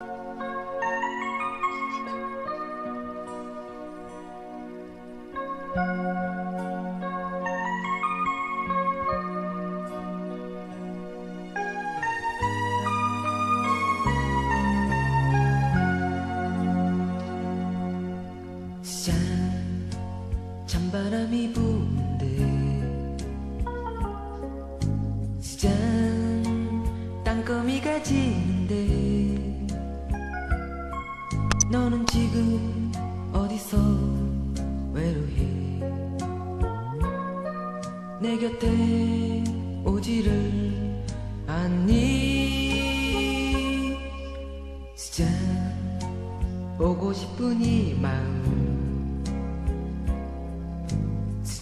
짠 찬바람이 부는데 짠 땅거미가 지 너는 지금 어디서 외로해? 내 곁에 오지를 않니? 짠 보고 싶은 이 마음.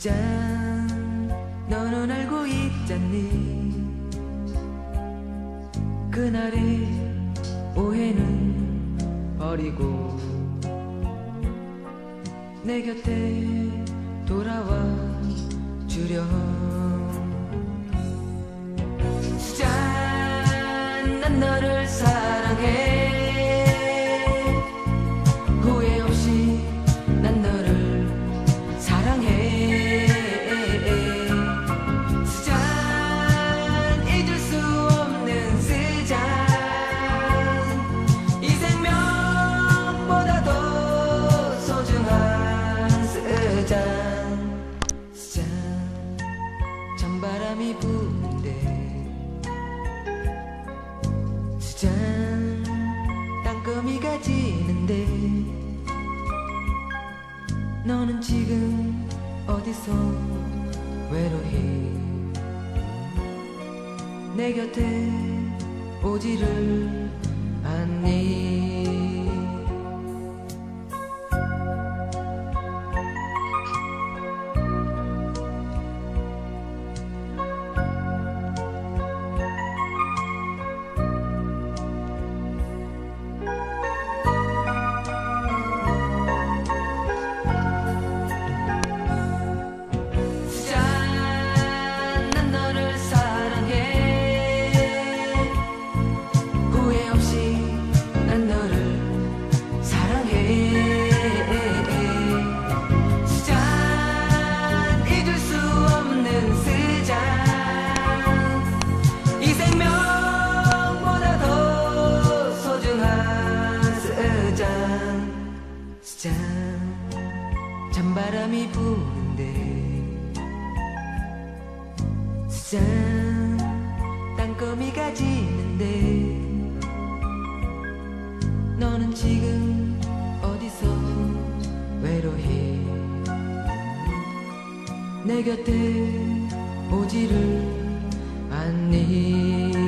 짠 너는 알고 있잖니? 그날의 오해는 버리고 내 곁에 돌아와 주렴 바람이 부는데 스잔 땅거미가 지는데 너는 지금 어디서 외로해? 내 곁에 오지를 않니 스잔 찬바람이 부는데 짠 땅거미가 지는데 너는 지금 어디서 외로해? 내 곁에 오지를 않니